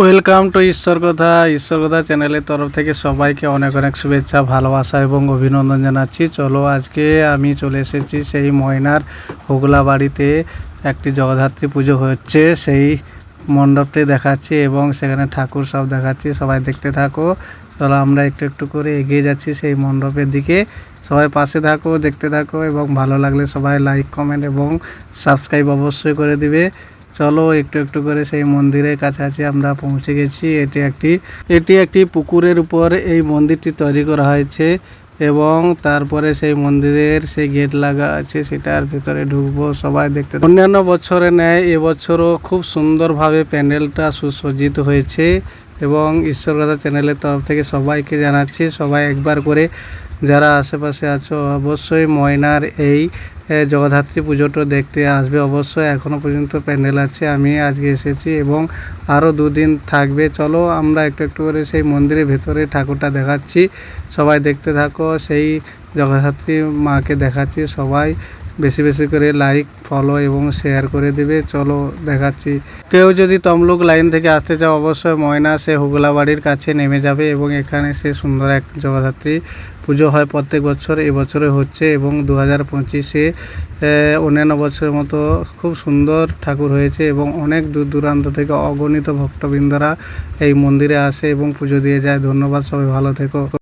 Welcome to ঈশ্বর কথা। ঈশ্বর কথা চ্যানেলের তরফ থেকে সবাইকে অনেক অনেক শুভেচ্ছা, ভালোবাসা এবং অভিনন্দন জানাচ্ছি। চলো আজকে আমি চলে এসেছি সেই ময়নার হুগলা বাড়িতে। একটি জগদ্ধাত্রী পুজো হচ্ছে, সেই মণ্ডপটি দেখাচ্ছি এবং সেখানে ঠাকুর সব দেখাচ্ছি, সবাই দেখতে থাকো। চলো আমরা একটু একটু করে এগিয়ে যাচ্ছি সেই মণ্ডপের দিকে। সবাই পাশে থাকো, দেখতে থাকো এবং ভালো লাগলে সবাই লাইক কমেন্ট এবং সাবস্ক্রাইব অবশ্যই করে দিবে। চলো একটু একটু করে সেই মন্দিরের কাছাকাছি আমরা পৌঁছে গেছি। এটি একটি এটি একটি পুকুরের উপর এই মন্দিরটি তৈরি করা হয়েছে এবং তারপরে সেই মন্দিরের সেই গেট লাগা আছে সেটার ভিতরে ঢুকবো। সবাই দেখতে অন্যান্য বছরে ন্যায় এবছরও খুব সুন্দরভাবে প্যান্ডেলটা সুসজ্জিত হয়েছে এবং ঈশ্বরকথা চ্যানেলের তরফ থেকে সবাইকে জানাচ্ছি, সবাই একবার করে যারা আশেপাশে আছো, অবশ্যই ময়নার এই জগদ্ধাত্রী পুজোটা দেখতে আসবে। অবশ্যই এখনও পর্যন্ত প্যান্ডেল আছে, আমি আজকে এসেছি এবং আরও দুদিন থাকবে। চলো আমরা একটু একটু করে সেই মন্দিরের ভেতরে ঠাকুরটা দেখাচ্ছি। সবাই দেখতে থাকো, সেই জগদ্ধাত্রী মাকে দেখাচ্ছি সবাই। বেশি বেশি করে লাইক ফলো এবং শেয়ার করে দিবে। চলো দেখাচ্ছি। কেউ যদি তমলুক লাইন থেকে আসতে চাও অবশ্যই ময়না, সে হুগলা বাড়ির কাছে নেমে যাবে এবং এখানে সে সুন্দর এক জগদ্ধাত্রী। পুজো হয় প্রত্যেক বছর এবছরে হচ্ছে এবং দু হাজার পঁচিশে অন্যান্য বছরের মতো খুব সুন্দর ঠাকুর হয়েছে এবং অনেক দূর দূরান্ত থেকে অগণিত ভক্তবৃন্দরা এই মন্দিরে আসে এবং পুজো দিয়ে যায়। ধন্যবাদ, সবাই ভালো থেকো।